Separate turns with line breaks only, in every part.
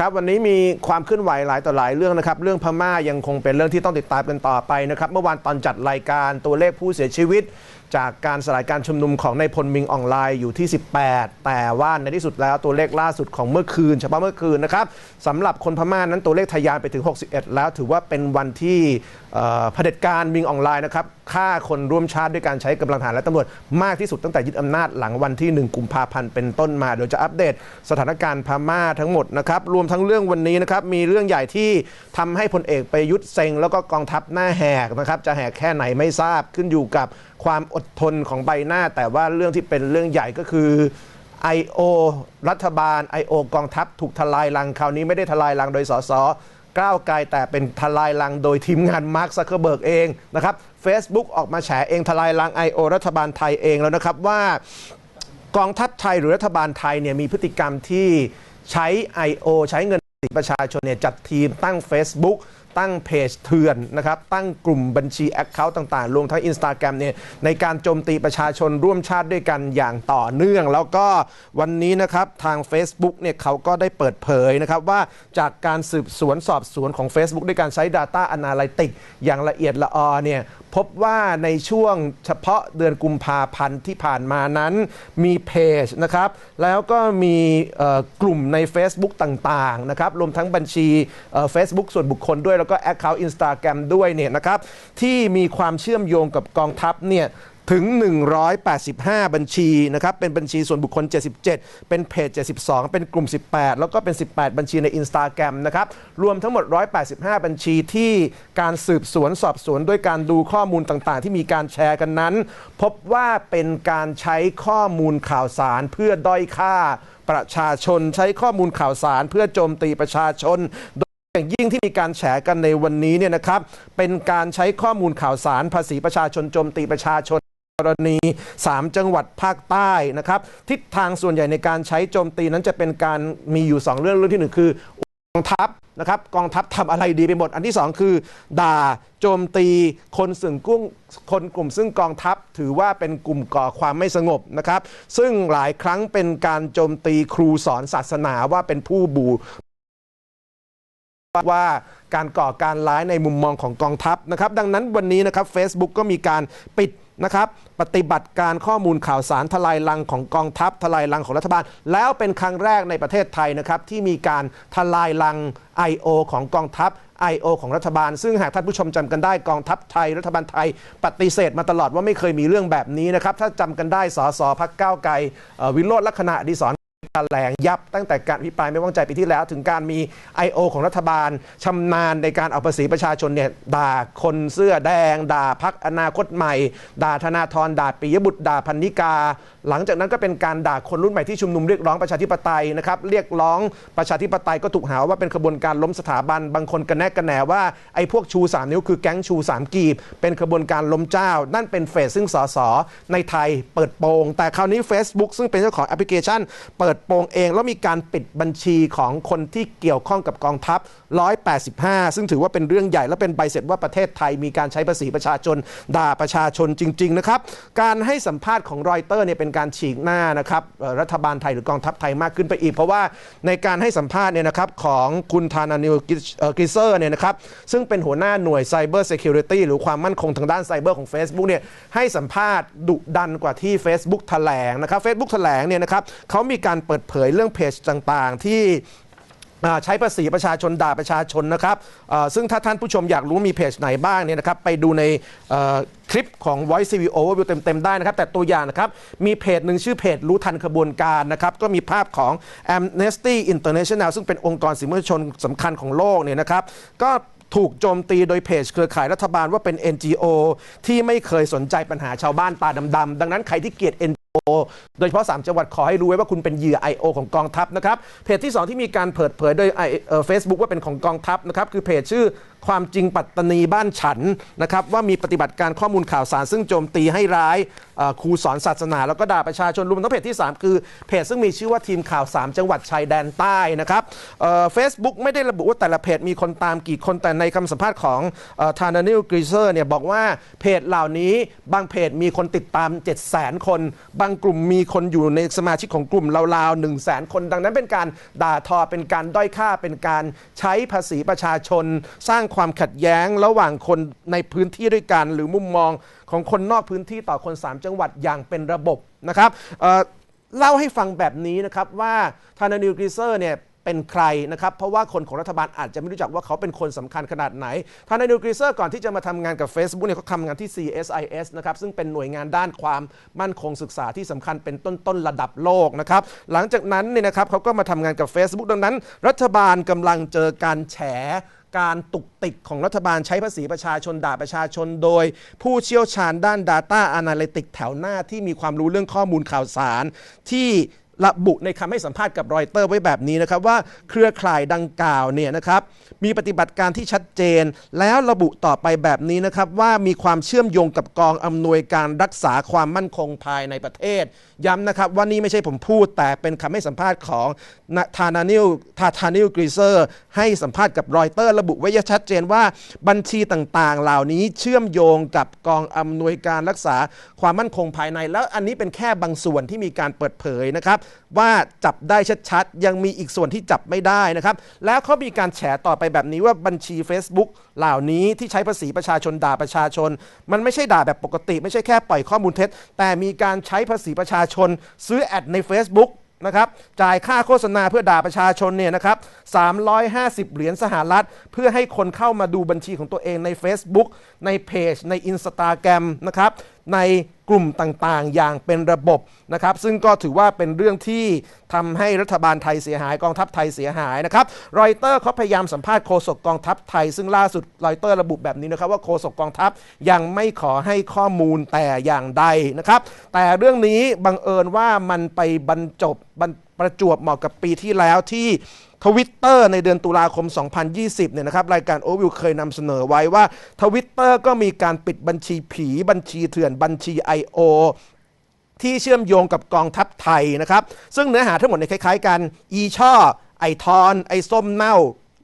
ครับวันนี้มีความเคลื่อนไหวหลายต่อหลายเรื่องนะครับ เรื่องพม่ายังคงเป็นเรื่องที่ต้องติดตามกันต่อไปนะครับ เมื่อวานตอนจัดรายการตัวเลขผู้เสียชีวิต จากการสลายการชุมนุมของในายพลมิงออนไลน์อยู่ที่ 18 แต่ว่าในที่สุดแล้วตัวเลขล่าสุดของเมื่อคืนเฉพาะเมื่อคืนนะครับสำหรับคนพม่านั้นตัวเลขทะยานไปถึง 61 แล้ว ถือว่าเป็นวันที่เอ่อเผด็จการมิงออนไลน์นะครับฆ่าคนร่วมชาติด้วยการใช้กำลังทหารและตำรวจมากที่สุดตั้งแต่ยึดอำนาจหลังวันที่ 1 กุมภาพันธ์เป็นต้นมาเดี๋ยวจะอัปเดตสถานการณ์พม่าทั้งหมดนะครับรวมทั้งเรื่องวันนี้นะครับมีเรื่องใหญ่ที่ทำให้พลเอกประยุทธ์เซ็งแล้วก็กองทัพหน้าแหกนะครับจะแหกแค่ไหนไม่ทราบขึ้นอยู่กับ ความอดทนของใบหน้า แต่ว่าเรื่องที่เป็นเรื่องใหญ่ก็คือ I.O. รัฐบาล I.O. กองทัพถูกทลายลังคราวนี้ไม่ได้ทลายลังโดยสสก้าวไกลแต่เป็นทลายลังโดยทีมงานมาร์คซักเคอร์เบิร์กเองนะครับ Facebook ออกมาแฉเองทลายลัง I.O. รัฐบาลไทยเองแล้วนะครับว่ากองทัพไทยหรือรัฐบาลไทยเนี่ยมีพฤติกรรมที่ใช้ I.O. ใช้เงินประชาชนเนี่ยจัดทีมตั้ง Facebook ตั้งเพจเถื่อนนะครับ ตั้งกลุ่มบัญชีแอคเคาท์ต่างๆ รวมทั้ง Instagram เนี่ยในการโจมตีประชาชนร่วมชาติด้วยกันอย่างต่อเนื่อง แล้วก็วันนี้นะครับทาง Facebook เนี่ยเขาก็ได้เปิดเผยนะครับว่าจากการสืบสวนสอบสวนของ Facebook ด้วยการใช้ Data Analytics อย่างละเอียดละออเนี่ย พบว่าในช่วงเฉพาะเดือนกุมภาพันธ์ที่ผ่านมานั้นมีเพจนะครับ แล้วก็มีกลุ่มใน Facebook ต่างๆนะครับรวมทั้งบัญชีเอ่อ Facebook ส่วนบุคคลด้วยแล้วก็ Account Instagram ด้วยเนี่ยนะครับที่มีความเชื่อมโยงกับกองทัพเนี่ย ถึง 185 บัญชีนะครับเป็นบัญชีส่วนบุคคล 77 เป็นเพจ 72 เป็นกลุ่ม 18 แล้วก็เป็น 18 บัญชีใน Instagram นะครับรวมทั้งหมด 185 บัญชีที่การสืบสวนสอบสวนด้วยการดูข้อมูลต่างๆ ที่มีการแชร์กันนั้น พบว่าเป็นการใช้ข้อมูลข่าวสารเพื่อด้อยค่าประชาชนใช้ข้อมูลข่าวสารเพื่อโจมตีประชาชนอย่างยิ่งที่มีการแฉกันในวันนี้เนี่ยนะครับ เป็นการใช้ข้อมูลข่าวสารภาษีประชาชนโจมตีประชาชน กรณี 3 จังหวัดภาคใต้นะครับ ทิศทางส่วนใหญ่ในการใช้โจมตีนั้นจะเป็นการมีอยู่ 2 เรื่องเรื่องที่หนึ่งคือกองทัพนะครับกองทัพทำอะไรดีไปหมด อันที่ 2 คือ ด่าโจมตีคนซึ่งกุ้งคนกลุ่มซึ่งกองทัพถือว่าเป็นกลุ่มก่อความไม่สงบนะครับ ซึ่งหลายครั้งเป็นการโจมตีครูสอนศาสนาว่าเป็นผู้บูว่าการก่อการร้ายในมุมมองของกองทัพนะครับ ดังนั้นวันนี้นะครับ Facebook ก็มีการปิดนะครับปฏิบัติการข้อมูลข่าวสารทลายลังของกองทัพทลายลังของรัฐบาล แล้วเป็นครั้งแรกในประเทศไทยนะครับที่มีการทลายลัง I.O. ของกองทัพ I.O. ของรัฐบาล ซึ่งหากท่านผู้ชมจำกันได้กองทัพไทย รัฐบาลไทย ปฏิเสธมาตลอดว่าไม่เคยมีเรื่องแบบนี้นะครับถ้าจำกันได้สสพักก้าวไกลวิโรจน์ลักษณะดี แถลงยับตั้งแต่การอภิปรายไม่ไว้วางใจปีที่แล้ว ถึงการมี I.O. ของรัฐบาลชำนาญในการเอาภาษีประชาชนเนี่ยด่าคนเสื้อแดง ด่าพักอนาคตใหม่ ด่าธนาธรด่าปิยบุตรด่าพันนิกา หลังจากนั้นก็เป็นการด่าคนรุ่นใหม่ที่ชุมนุมเรียกร้องประชาธิปไตยนะครับเรียกร้องประชาธิปไตยก็ถูกหาว่าเป็นขบวนการล้มสถาบันบางคนกระแนกกระแหนว่าไอ้พวกชู 3 นิ้วคือแก๊งชู 3 กีบ เป็นขบวนการล้มเจ้า นั่นเป็นเฟสซึ่งสสในไทยเปิดโปงแต่คราวนี้ Facebook ซึ่งเป็นเจ้าของแอปพลิเคชัน เปิดโปงเอง แล้วมีการปิดบัญชีของคนที่เกี่ยวข้องกับกองทัพ 185 ซึ่งถือว่าเป็นเรื่องใหญ่และเป็นใบเสร็จว่าประเทศไทยมีการใช้ภาษีประชาชน ด่าประชาชนจริง ๆ นะครับ การให้สัมภาษณ์ของรอยเตอร์เนี่ยเป็นการฉีกหน้านะครับรัฐบาลไทยหรือกองทัพไทยมากขึ้นไปอีก เพราะว่าในการให้สัมภาษณ์เนี่ยนะครับของคุณธานานิวกิเซอร์เนี่ยนะครับซึ่งเป็นหัวหน้าหน่วย Cyber Security หรือความมั่นคงทางด้านไซเบอร์ของ Facebook เนี่ยให้สัมภาษณ์ดุดันกว่าที่ Facebook แถลงนะครับ Facebook แถลงเนี่ยนะครับเขามีการเปิดเผยเรื่องเพจต่างๆ ที่ใช้ภาษีประชาชนด่าประชาชนนะครับซึ่งถ้าท่านผู้ชมอยากรู้มีเพจไหนบ้างเนี่ยนะครับไปดูในคลิปของ Voice CV Overview เต็ม ๆ ได้นะครับ แต่ตัวอย่างนะครับ มีเพจหนึ่งชื่อเพจรู้ทันขบวนการนะครับ ก็มีภาพของ Amnesty International ซึ่งเป็นองค์กรสิทธิมนุษยชนสำคัญของโลกเนี่ยนะครับ ก็ถูกโจมตีโดยเพจเครือข่ายรัฐบาลว่าเป็น NGO ที่ไม่เคยสนใจปัญหาชาวบ้านตาดำๆดังนั้นใครที่เกลียด NGO โดยเฉพาะ 3 จังหวัดขอให้รู้ไว้ว่าคุณเป็นเหยื่อ I.O. ของกองทัพนะครับ เพจที่ 2 ที่มีการเปิดเผยโดยเฟซบุ๊กว่าเป็นของกองทัพนะครับ คือเพจชื่อ ความจริงปัตตานีบ้านฉันนะครับว่ามีปฏิบัติการข้อมูลข่าวสาร ซึ่งโจมตีให้ร้ายครูสอนศาสนา แล้วก็ด่าประชาชนรวมทั้งเพจที่ 3 คือเพจซึ่งมีชื่อว่าทีมข่าว 3 จังหวัดชายแดนใต้นะครับเฟซบุ๊กไม่ได้ระบุว่าแต่ละเพจมีคนตามกี่คนแต่ในคำสัมภาษณ์ของทานานิลกรีเซอร์เนี่ยบอกว่าเพจเหล่านี้บางเพจมีคนติดตาม 7 0 0 0 0 คน บางกลุ่มมีคนอยู่ในสมาชิกของกลุ่มราวๆ 1 0 0 0 0 0 คน ดังนั้นเป็นการด่าทอเป็นการด้อยค่าเป็นการใช้ภาษีประชาชนสร้างความขัดแย้งระหว่างคนในพื้นที่ด้วยกัน หรือมุมมองของคนนอกพื้นที่ต่อคน 3 จังหวัดอย่างเป็นระบบนะครับเเล่าให้ฟังแบบนี้นะครับว่าทานานิลกรีเซอร์เนี่ยเป็นใครนะครับเพราะว่าคนของรัฐบาลอาจจะไม่รู้จักว่าเขาเป็นคนสำคัญขนาดไหนทานานิลกรีเซอร์ก่อนที่จะมาทำงานกับ Facebook เนี่ยเขาทำงานที่ CSIS นะครับซึ่งเป็นหน่วยงานด้านความมั่นคงศึกษาที่สำคัญเป็นต้นๆระดับโลกนะครับหลังจากนั้นเนี่ยนะครับเขาก็มาทำงานกับ Facebook ดังนั้น รัฐบาลกำลังเจอการแฉ การตุกติกของรัฐบาลใช้ภาษีประชาชนด่าประชาชนโดย ผู้เชี่ยวชาญด้าน Data Analytics แถวหน้าที่มีความรู้เรื่องข้อมูลข่าวสาร ที่ระบุในคำให้สัมภาษณ์กับรอยเตอร์ไว้แบบนี้นะครับ ว่าเครือข่ายดังกล่าวเนี่ยนะครับ มีปฏิบัติการที่ชัดเจน แล้วระบุต่อไปแบบนี้นะครับ ว่ามีความเชื่อมโยงกับกองอำนวยการรักษาความมั่นคงภายในประเทศ ย้ำนะครับว่านี่ไม่ใช่ผมพูดแต่เป็นคำให้สัมภาษณ์ของทานานิลทาทานิลกรีเซอร์ให้สัมภาษณ์กับรอยเตอร์ระบุไว้ชัดเจนว่าบัญชีต่างๆ เหล่านี้เชื่อมโยงกับกองอำนวยการรักษาความมั่นคงภายใน แล้วอันนี้เป็นแค่บางส่วนที่มีการเปิดเผยนะครับ ว่าจับได้ชัดๆ ยังมีอีกส่วนที่จับไม่ได้นะครับ แล้วเขามีการแฉต่อไปแบบนี้ว่าบัญชี Facebook เหล่านี้ที่ใช้ภาษีประชาชนด่าประชาชน มันไม่ใช่ด่าแบบปกติ ไม่ใช่แค่ปล่อยข้อมูลเท็จ แต่มีการใช้ภาษีประชาชนซื้อแอดใน Facebook นะครับจ่ายค่าโฆษณาเพื่อด่าประชาชนเนี่ยนะครับ350 เหรียญสหรัฐ เพื่อให้คนเข้ามาดูบัญชีของตัวเองใน Facebook ในเพจใน Instagram นะครับในกลุ่มต่างๆ อย่างเป็นระบบนะครับซึ่งก็ถือว่าเป็นเรื่องที่ทำให้รัฐบาลไทยเสียหายกองทัพไทยเสียหายนะครับรอยเตอร์เขาพยายามสัมภาษณ์โฆษกกองทัพไทย ซึ่งล่าสุดรอยเตอร์ระบุแบบนี้นะครับว่าโฆษกกองทัพยังไม่ขอให้ข้อมูลแต่อย่างใดนะครับแต่เรื่องนี้บังเอิญว่ามันไปบรรจบบรร ประจวบเหมาะกับปีที่แล้วที่ทวิตเตอร์ในเดือนตุลาคม 2020 เนี่ยนะครับ รายการโอวิวเคยนำเสนอไว้ว่าทวิตเตอร์ก็มีการปิดบัญชีผี บัญชีเถื่อนบัญชี I.O. ที่เชื่อมโยงกับกองทัพไทยนะครับ ซึ่งเนื้อหาทั้งหมดในยคล้ายๆกัน อีช่อ ไอทอน ไอส้มเน่า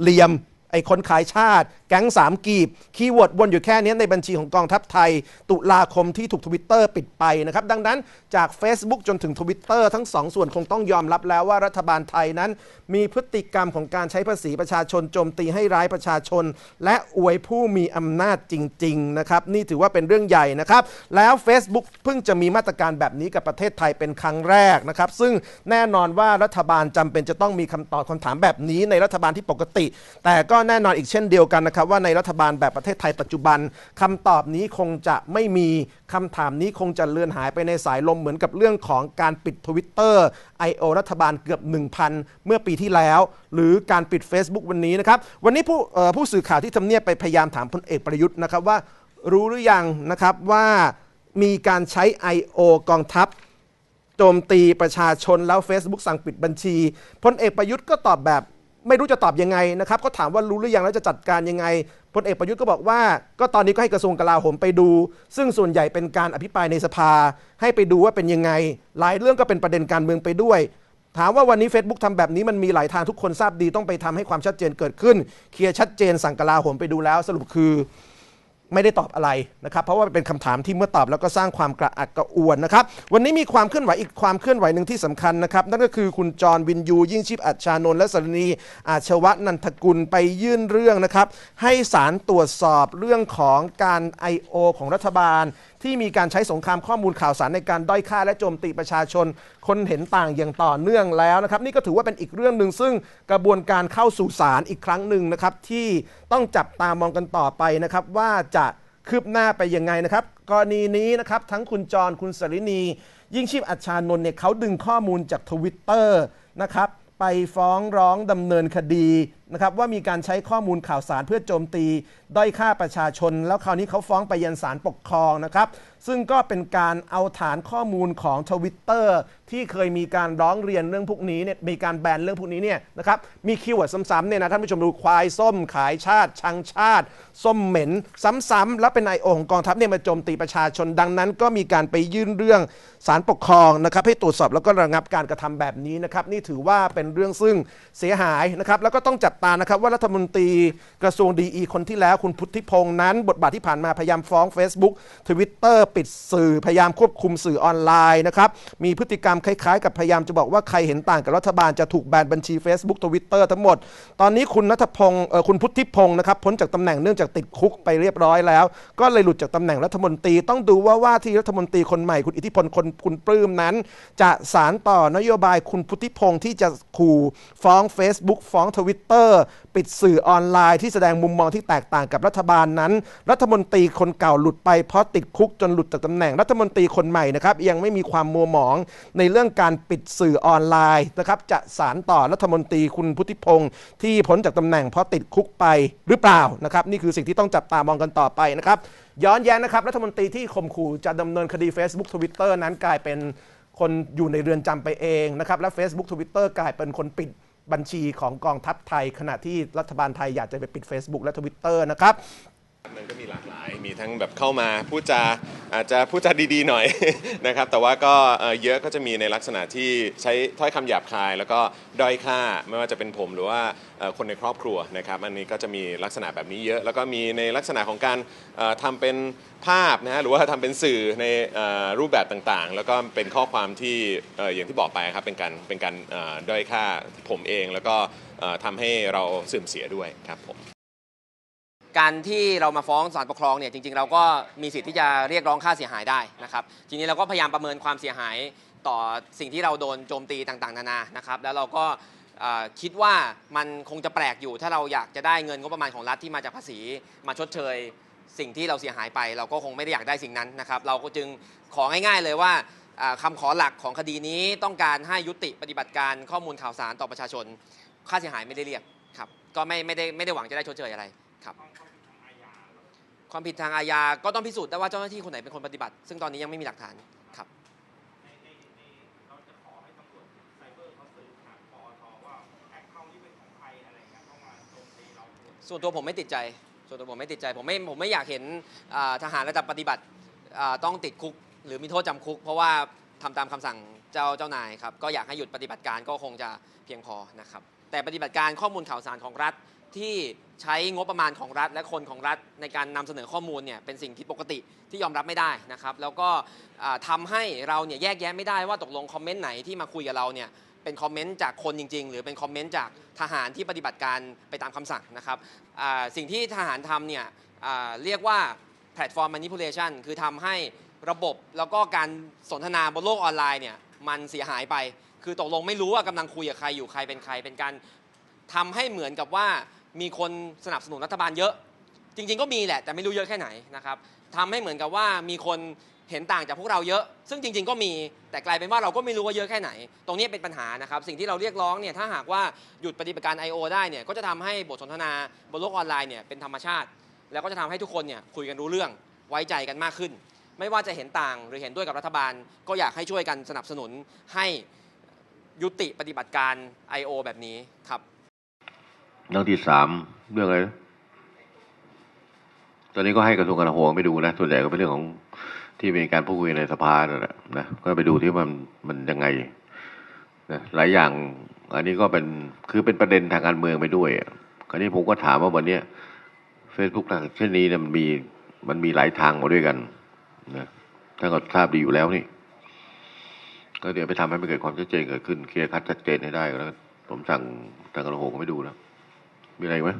เหลี่ยม อคนขายชาติ แก๊งสามกีบ คีย์เวิร์ดวนอยู่แค่นี้ในบัญชีของกองทัพไทย ตุลาคมที่ถูกทวิตเตอร์ปิดไปนะครับ ดังนั้นจาก Facebook จนถึงทวิตเตอร์ทั้งสองส่วนคงต้องยอมรับแล้วว่ารัฐบาลไทยนั้น มีพฤติกรรมของการใช้ภาษีประชาชนโจมตีให้ร้ายประชาชน และอวยผู้มีอำนาจจริงๆนะครับนี่ถือว่าเป็นเรื่องใหญ่นะครับแล้ว Facebook เพิ่งจะมีมาตรการแบบนี้กับประเทศไทยเป็นครั้งแรกนะครับซึ่งแน่นอนว่ารัฐบาลจำเป็นจะต้องมีคำตอบคำถามแบบนี้ในรัฐบาลที่ปกติ แต่ก็แน่นอนอีกเช่นเดียวกันนะครับว่าในรัฐบาลแบบประเทศไทยปัจจุบันคำตอบนี้คงจะไม่มีคำถามนี้คงจะเลือนหายไปในสายลมเหมือนกับเรื่องของการปิดทวิตเตอร์ I.O. รัฐบาลเกือบ 1,000 เมื่อปีที่แล้ว หรือการปิด Facebook วันนี้นะครับวันนี้ผู้ผู้สื่อข่าวที่ทำเนียบไปพยายามถามพลเอกประยุทธ์นะครับว่ารู้หรือยังนะครับว่ามีการใช้ I.O. กองทัพโจมตีประชาชนแล้ว Facebook สั่งปิดบัญชีพลเอกประยุทธ์ก็ตอบแบบ ไม่รู้จะตอบยังไงนะครับก็ถามว่ารู้หรือยังแล้วจะจัดการยังไงพลเอกประยุทธ์ก็บอกว่า ก็ตอนนี้ก็ให้กระทรวงกลาโหมไปดู ซึ่งส่วนใหญ่เป็นการอภิปรายในสภา ให้ไปดูว่าเป็นยังไง หลายเรื่องก็เป็นประเด็นการเมืองไปด้วย ถามว่าวันนี้ Facebook ทำแบบนี้มันมีหลายทางทุกคนทราบดีต้องไปทำให้ความชัดเจนเกิดขึ้น เคลียร์ชัดเจนสั่งกลาโหมไปดูแล้วสรุปคือ ไม่ได้ตอบอะไรนะครับ เพราะว่าเป็นคำถามที่เมื่อตอบแล้วก็สร้างความกระอักกระอ่วนนะครับ วันนี้มีความเคลื่อนไหวอีกความเคลื่อนไหวหนึ่งที่สำคัญนะครับ นั่นก็คือคุณจรวินยู ยิ่งชีพอัจชานนท์และสรณีอาชวะนันทกุลไปยื่นเรื่องนะครับ ให้ศาลตรวจสอบเรื่องของการ I.O. ของรัฐบาล ที่มีการใช้สงครามข้อมูลข่าวสารในการด้อยค่าและโจมตีประชาชน คนเห็นต่างอย่างต่อเนื่องแล้วนะครับ นี่ก็ถือว่าเป็นอีกเรื่องหนึ่งซึ่งกระบวนการเข้าสู่ศาลอีกครั้งหนึ่งนะครับ ที่ต้องจับตามองกันต่อไปนะครับ ว่าจะคืบหน้าไปยังไงนะครับ กรณีนี้นะครับ ทั้งคุณจรคุณสรินี ยิ่งชีพอัชานนท์เนี่ยเขาดึงข้อมูลจากทวิตเตอร์นะครับไปฟ้องร้องดำเนินคดี นะครับว่ามีการใช้ข้อมูลข่าวสารเพื่อโจมตี ด้อยค่าประชาชน แล้วคราวนี้เขาฟ้องไปยันศาลปกครองนะครับ ซึ่งก็เป็นการเอาฐานข้อมูลของทวิตเตอร์ที่เคยมีการร้องเรียนเรื่องพวกนี้เนี่ยมีการแบนเรื่องพวกนี้เนี่ยนะครับมีคีย์เวิร์ดซ้ำๆเนี่ยนะท่านผู้ชมดูควายส้มขายชาติ ชังชาติ ส้มเหม็น ซ้ำๆแล้วเป็นไอโอของกองทัพเนี่ยมาโจมตีประชาชนดังนั้น ก็มีการไปยื่นเรื่องศาลปกครองนะครับให้ตรวจสอบแล้วก็ระงับการกระทำแบบนี้นะครับนี่ถือว่าเป็นเรื่องซึ่งเสียหายนะครับแล้วก็ต้องจับตานะครับว่ารัฐมนตรีกระทรวงดีอีคนที่แล้วคุณพุทธิพงษ์นั้น บทบาทที่ผ่านมาพยายามฟ้อง Facebook Twitter ปิดสื่อพยายามควบคุมสื่อออนไลน์นะครับมีพฤติกรรมคล้ายๆ กับพยายามจะบอกว่าใครเห็นต่างกับรัฐบาลจะถูกแบนบัญชี Facebook Twitter ทั้งหมด ตอนนี้คุณนัทพงศ์คุณพุทธิพงศ์นะครับพ้นจากตำแหน่งเนื่องจากติดคุกไปเรียบร้อยแล้ว ก็เลยหลุดจากตำแหน่งรัฐมนตรี ต้องดูว่าว่าที่รัฐมนตรีคนใหม่คุณอิทธิพลคนคุณปลื้มนั้น จะสารต่อนโยบายคุณพุทธิพงศ์ที่จะขู่ฟ้อง Facebook ฟ้อง Twitter ปิดสื่อออนไลน์ที่แสดงมุมมองที่แตกต่างกับรัฐบาลนั้น รัฐมนตรีคนเก่าหลุดไปเพราะติดคุกจนหลุดจากตำแหน่งรัฐมนตรีคนใหม่นะครับยังไม่มีความมัวหมองในเรื่องการปิดสื่อออนไลน์นะครับจะสารต่อรัฐมนตรีคุณพุทธิพงศ์ที่พ้นจากตำแหน่งเพราะติดคุกไปหรือเปล่านะครับนี่คือสิ่งที่ต้องจับตามองกันต่อไปนะครับย้อนแย้งนะครับรัฐมนตรีที่ข่มขู่จะดำเนินคดี Facebook Twitter นั้นกลายเป็นคนอยู่ในเรือนจำไปเองนะครับและ Facebook Twitter กลายเป็นคนปิด บัญชีของกองทัพไทย ขณะที่รัฐบาลไทยอยากจะไปปิด Facebook และ Twitter นะครับ
มันก็มีหลากหลาย มีทั้งแบบเข้ามาพูดจา อาจจะพูดจาดีๆหน่อย นะครับแต่ว่าก็เอ่อเยอะก็จะมีในลักษณะที่ใช้ถ้อยคำหยาบคาย แล้วก็ด้อยค่าไม่ว่าจะเป็นผมหรือว่าเอ่อคนในครอบครัวนะครับอันนี้ก็จะมีลักษณะแบบนี้เยอะ แล้วก็มีในลักษณะของการเอ่อทำเป็นภาพนะฮะหรือว่าทำเป็นสื่อในเอ่อรูปแบบต่างๆ แล้วก็เป็นข้อความที่เอ่ออย่างที่บอกไปครับเป็นการเป็นการเอ่อด้อยค่าผมเอง แล้วก็เอ่อทำให้เราเสื่อมเสียด้วยครับผม
การที่เรามาฟ้องศาลปกครองเนี่ยจริงๆ เราก็มีสิทธิ์ที่จะเรียกร้องค่าเสียหายได้นะครับ ทีนี้เราก็พยายามประเมินความเสียหายต่อสิ่งที่เราโดนโจมตีต่างๆ นานานะครับ แล้วเราก็คิดว่ามันคงจะแปลกอยู่ ถ้าเราอยากจะได้เงินงบประมาณของรัฐที่มาจากภาษีมาชดเชย สิ่งที่เราเสียหายไป เราก็คงไม่ได้อยากได้สิ่งนั้นนะครับ เราก็จึงของ่ายๆ เลยว่าอ่าคำขอหลักของคดีนี้ต้องการให้ยุติปฏิบัติการข้อมูลข่าวสารต่อประชาชน ค่าเสียหายไม่ได้เรียกครับก็ไม่ไม่ได้ไม่ได้หวังจะได้ชดเชยอะไร ครับ ความผิดทางอาญาก็ต้องพิสูจน์ได้ว่าเจ้าหน้าที่คนไหนเป็นคนปฏิบัติ ซึ่งตอนนี้ยังไม่มีหลักฐานครับส่วนตัวผมไม่ติดใจ ส่วนตัวผมไม่ติดใจ ผมไม่ผมไม่อยากเห็นทหารระดับปฏิบัติต้องติดคุก หรือมีโทษจำคุก เพราะว่าทำตามคำสั่งเจ้าเจ้านายครับ ก็อยากให้หยุดปฏิบัติการก็คงจะเพียงพอนะครับ แต่ปฏิบัติการข้อมูลข่าวสารของรัฐ ที่ใช้งบประมาณของรัฐและคนของรัฐในการนำเสนอข้อมูลเนี่ยเป็นสิ่งที่ปกติที่ยอมรับไม่ได้นะครับ แล้วก็ทำาให้เราเนี่ยแยกแยะไม่ได้ว่าตกลงคอมเมนต์ไหนที่มาคุยกับเราเนี่ยเป็นคอมเมนต์จากคนจริง ๆ หรือเป็นคอมเมนต์จากทหารที่ปฏิบัติการไปตามคำสั่งนะครับสิ่งที่ทหารทำเนี่ยเรียกว่าแพลตฟอร์ม manipulation คือทำให้ระบบแล้วก็การสนทนาบนโลกออนไลน์เนี่ยมันเสียหายไป คือตกลงไม่รู้ว่ากำลังคุยกับใครอยู่ใครเป็นใครเป็นการทำให้เหมือนกับว่า มีคนสนับสนุนรัฐบาลเยอะ จริง ๆ ก็มีแหละ แต่ไม่รู้เยอะแค่ไหนนะครับทำให้เหมือนกับว่ามีคนเห็นต่างจากพวกเราเยอะ ซึ่งจริง ๆ ก็มีแต่กลายเป็นว่าเราก็ไม่รู้ว่าเยอะแค่ไหน ตรงนี้เป็นปัญหานะครับ สิ่งที่เราเรียกร้องเนี่ยถ้าหากว่าหยุดปฏิบัติการ I.O. ได้เนี่ยก็จะทำให้บทสนทนาบนโลกออนไลน์เนี่ยเป็นธรรมชาติ แล้วก็จะทำให้ทุกคนเนี่ยคุยกันรู้เรื่องไว้ใจกันมากขึ้น ไม่ว่าจะเห็นต่างหรือเห็นด้วยกับรัฐบาล ก็อยากให้ช่วยกันสนับสนุนให้ยุติปฏิบัติการ I.O. แบบนี้ครับ
เรื่องที่สามเรื่องอะไรตอนนี้ก็ให้กระทรวงกลาโหมไปดูนะส่วนใหญ่ก็เป็นเรื่องของที่มีการพูดคุยในสภานั่นแหละนะก็ไปดูที่มันมันยังไงนะหลายอย่าง อันนี้ก็เป็นคือเป็นประเด็นทางการเมืองไปด้วยอะคราวนี้ผมก็ถามว่าวันเนี้เฟซบุ๊กเช่นนี้เนี่ยมันมีมันมีหลายทางมาด้วยกันนะท่านก็ทราบดีอยู่แล้วนี่ ก็เดี๋ยวไปทำให้มันเกิดความชัดเจนเกิดขึ้นเคลียร์คัดชัดเจนให้ได้ก็แล้วผมสั่งทางกระโหมก็ไม่ดูแล้ว มีอะไรไหม